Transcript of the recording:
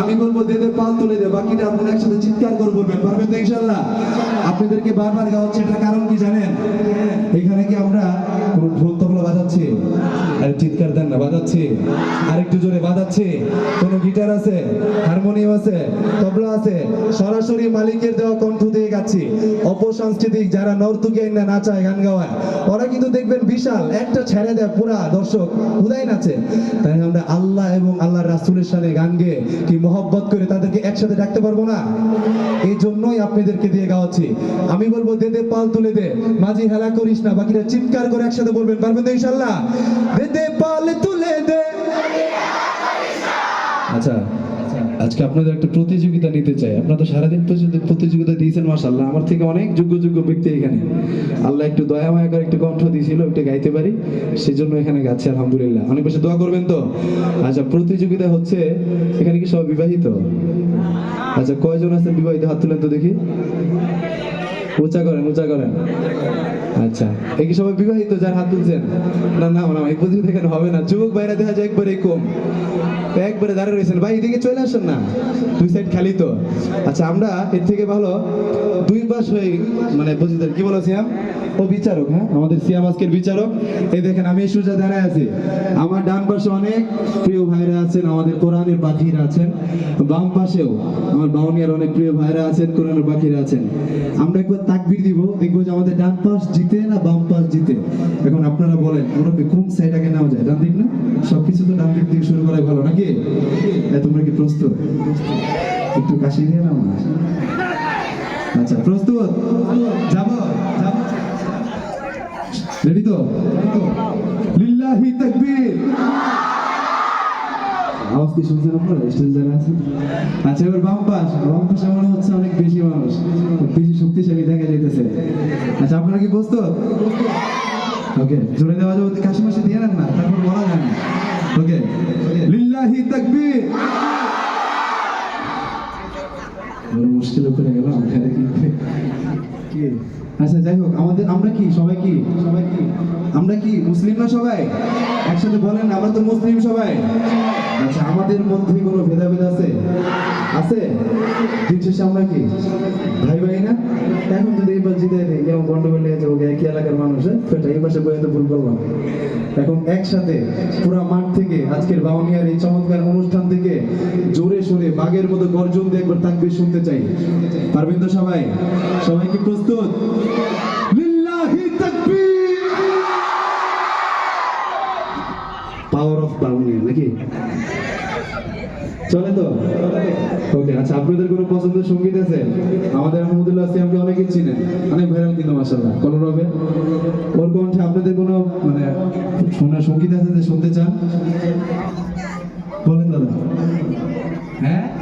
আমি বলব, দে দে, পাল তুলে দে, বাকিটা আপনারা একসাথে চিৎকার করে বলবেন পারবেন তো ইনশাল্লাহ। আপনাদেরকে বারবার গাওয়া হচ্ছে এটা কারণ কি জানেন? এখানে কি আমরা আর চিৎকার দেন না, বাজাচ্ছি। আরেকটু জোরে বাজাচ্ছি। কোনো গিটার আছে? হারমোনিয়াম আছে? তবলা আছে? সরাসরি মালিকের দেওয়া কণ্ঠ দিয়ে গাচ্ছি। অপসাংস্কৃতিক যারা নর্তকী না নাচায় গান গাওয়ায় ওরা কিন্তু দেখবেন বিশাল, একটা ছেড়ে দেয় পুরা দর্শক। উদয় নাচে তাই আমরা আল্লাহ এবং আল্লাহ রাসুলের সাথে গান গেয়ে কি মহব্বত করে তাদেরকে একসাথে ডাকতে পারব না? এই জন্যই আপনাদেরকে দিয়ে গাওয়াচ্ছি। আমি বলব, দে দে, পাল তুলে দে। মাঝি হেলা করিস না, বাকিরা চিৎকার করে একসাথে বলবেন, পারবেন তো ইনশাল্লাহ দে দে পাল তুলে দে। আচ্ছা আজকে আপনাদের একটা প্রতিযোগিতা নিতে চাই। আপনারা তো সারাদিন প্রতিযোগিতা দিয়েছেন মাসাল্লাহ আমার থেকে অনেক যোগ্য যোগ্য ব্যক্তি এখানে। আল্লাহ একটু দয়া, মায়া করে একটু কণ্ঠ দিয়েছিল, একটু গাইতে পারি। সেজন্য এখানে গাচ্ছি, আলহামদুলিল্লাহ। অনেক বেশি দোয়া করবেন তো? আচ্ছা প্রতিযোগিতা হচ্ছে, এখানে কি সব বিবাহিত? আচ্ছা কয়জন আছেন বিবাহিত? হাত তুলেন তো দেখি। উঁচা করেন উঁচা করেন। আচ্ছা কি সবাই বিবাহিত যার হাত তুলছেন? না না না হবে না? যুবক বাইরে দেখা যায় একবারে কম। একবারে দাঁড়িয়ে রয়েছেন। ভাই, এদিকে চলে আসেন না? দুই সাইড খালি তো। আচ্ছা আমরা এর থেকে ভালো দুই পাশ হয়ে মানে বুঝতে কি বলো সিয়াম? ও বিচারক হ্যাঁ? আমাদের সিয়াম আজকের বিচারক। এই দেখেন, আমি সুজা দাঁড়ায় আছি। আমার ডান পাশে অনেক প্রিয় ভাইরা আছেন, আমাদের কোরআনের পাখিরা আছেন। বাম পাশেও আমার বাউনিয়ার অনেক প্রিয় ভাইরা আছেন, কোরআনের পাখিরা আছেন। আমরা একবার তাকবির দিব, দেখব যে আমাদের ডান পাশ জিতে না বাম পাশ জিতে? এখন আপনারা বলেন, মুরব্বী, কোন সাইড আগে নেওয়া যায়? ডান দিক না? সবকিছু তো ডান দিক থেকে শুরু করাই ভালো নাকি? তোমরা কি প্রস্তুত? একটু কাশি দিয়ে নাও না? আচ্ছা প্রস্তুত? যাব যাব। রেডি তো? লিল্লাহি তাকবীর আওয়াজ কি শুনছেন আপনারা স্টেজ যারা আছেন আচ্ছা এবার বাম পাশ। বাম পাশে মনে হচ্ছে অনেক বেশি মানুষ। বেশি শক্তিশালী দেখা যাইতেছে। আচ্ছা আপনারা কি প্রস্তুত? ওকে, জোরে দেওয়া যাবে কাশি মাসে দিয়ে না, তারপর বলা যায় না। ওকে লিল্লাহি তাকবীর। মুশকিল করে গেল এখানে কি কি আচ্ছা যাই হোক, আমাদের, আমরা কি, সবাই কি? সবাই কি আমরা কি, মুসলিম না সবাই? একসাথে বলেন, আমরা তো মুসলিম সবাই। আচ্ছা আমাদের মধ্যে কোনো ভেদাভেদ আছে? আছে? দিন শেষে আমরা কি? ভাই ভাই না? এখন যদি জিতে কেমন গন্ডগোল একই এলাকার মানুষ হ্যাঁ? সেটা এই পাশে বইতে ভুল করলাম। এখন একসাথে পুরা মাঠ থেকে আজকের বাউনিয়ার এই চমৎকার অনুষ্ঠান থেকে জোরে বাঘের মতো গর্জন দিয়ে একবার তাকবীর শুনতে চাই। পারবেন তো সবাই সবাই কি প্রস্তুত পাওয়ার অফ নাকি? চলে তো? ওকে আচ্ছা আপনাদের কোনো পছন্দের সংগীত আছে? আমাদের আহমদুল্লাহ অনেকেই চিনেন, অনেক ভাইরাল কিন্তু মাসাল্লাহ কলর হবে ওর কণ্ঠে আপনাদের কোনো মানে শোনার সংগীত আছে যে শুনতে চান? বলেন দাদা। হ্যাঁ?